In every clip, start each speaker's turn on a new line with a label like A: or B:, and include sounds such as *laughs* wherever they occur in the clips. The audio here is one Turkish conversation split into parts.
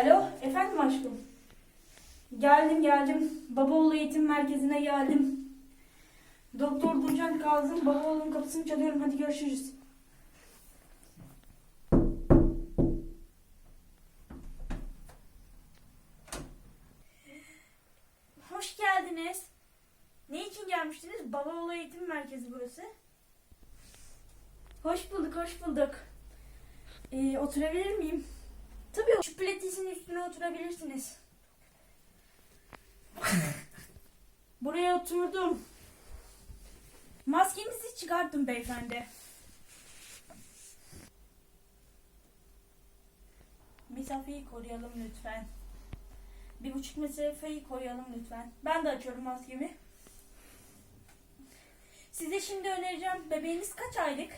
A: Alo, efendim aşkım. Geldim geldim. Babaoğlu eğitim merkezine geldim. Doktor Durcan Kazım, babaoğlunun kapısını çalıyorum. Hadi görüşürüz. Hoş geldiniz. Ne için gelmiştiniz? Babaoğlu eğitim merkezi burası. Hoş bulduk, hoş bulduk. Ee, oturabilir miyim? Tabii şu platisin üstüne oturabilirsiniz. *laughs* Buraya oturdum. Maskenizi çıkarttım beyefendi. Mesafeyi koruyalım lütfen. Bir buçuk mesafeyi koruyalım lütfen. Ben de açıyorum maskemi. Size şimdi önereceğim. Bebeğiniz kaç aylık?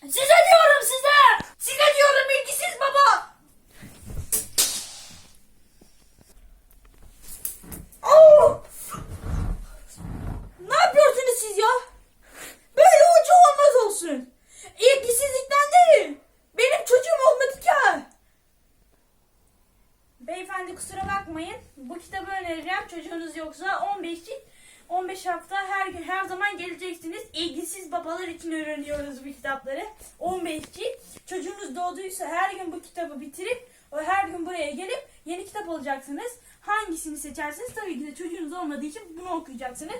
A: Size diyorum! Size Beyefendi kusura bakmayın. Bu kitabı önereceğim. Çocuğunuz yoksa 15 cilt 15 hafta her gün her zaman geleceksiniz. İlgisiz babalar için öğreniyoruz bu kitapları. 15 cilt. Çocuğunuz doğduysa her gün bu kitabı bitirip o her gün buraya gelip yeni kitap alacaksınız. Hangisini seçerseniz tabii ki de çocuğunuz olmadığı için bunu okuyacaksınız.